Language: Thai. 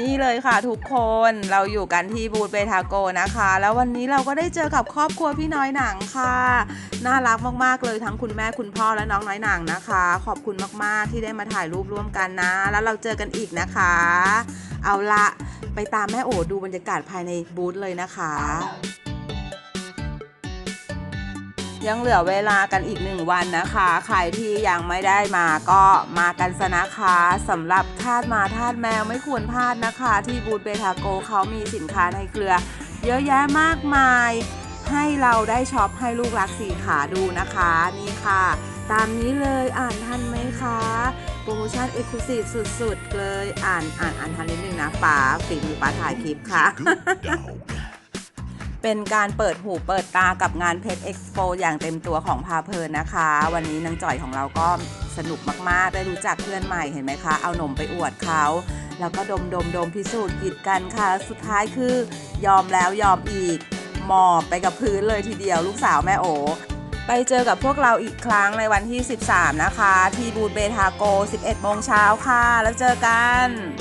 นี่เลยค่ะทุกคนเราอยู่กันที่บูธเบทาโกนะคะ แล้ววันนี้เราก็ได้เจอกับครอบครัวพี่น้อยหนังค่ะ น่ารักมากๆเลยทั้งคุณแม่คุณพ่อและน้องน้อยหนังนะคะ ขอบคุณมากๆที่ได้มาถ่ายรูปร่วมกันนะ แล้วเราเจอกันอีกนะคะ เอาละไปตามแม่โอดูบรรยากาศภายในบูธเลยนะคะ ยังเหลือเวลากันอีกหนึ่งวันนะคะ ใครที่ยังไม่ได้มาก็มากันซะนะคะสำหรับทาสหมาทาสแมวไม่ควรพลาดนะคะ ที่บูธเบทาโกเขามีสินค้าในเครือ เยอะแยะมากมาย ให้เราได้ช็อปให้ลูกรักสี่ขาดูนะคะนี่ค่ะ ตามนี้เลยอ่านทันไหมคะโปรโมชั่นเอ็กซ์คลูซีฟสุดๆเลยอ่านอ่านอ่านทันนิดนึงนะป๋าฝีมือป๋าถ่ายคลิปค่ะ เป็นการเปิดหูเปิดตากับงานเพชรเอ็กซ์โปอย่างเต็มตัวของพาเพลินนะคะ วันนี้นางจ่อยของเราก็สนุกมาก ๆ ได้รู้จักเพื่อนใหม่เห็นไหมคะ เอาหนมไปอวดเขาแล้วก็ดมดมดมพิสูจน์กิจกันค่ะ สุดท้ายคือยอมแล้วยอมอีก หมอบไปกับพื้นเลยทีเดียวลูกสาวแม่โอ ไปเจอกับพวกเราอีกครั้งในวันที่ 13 นะคะ ที่บูธเบทาโก 11 โมงเช้าค่ะ แล้วเจอกัน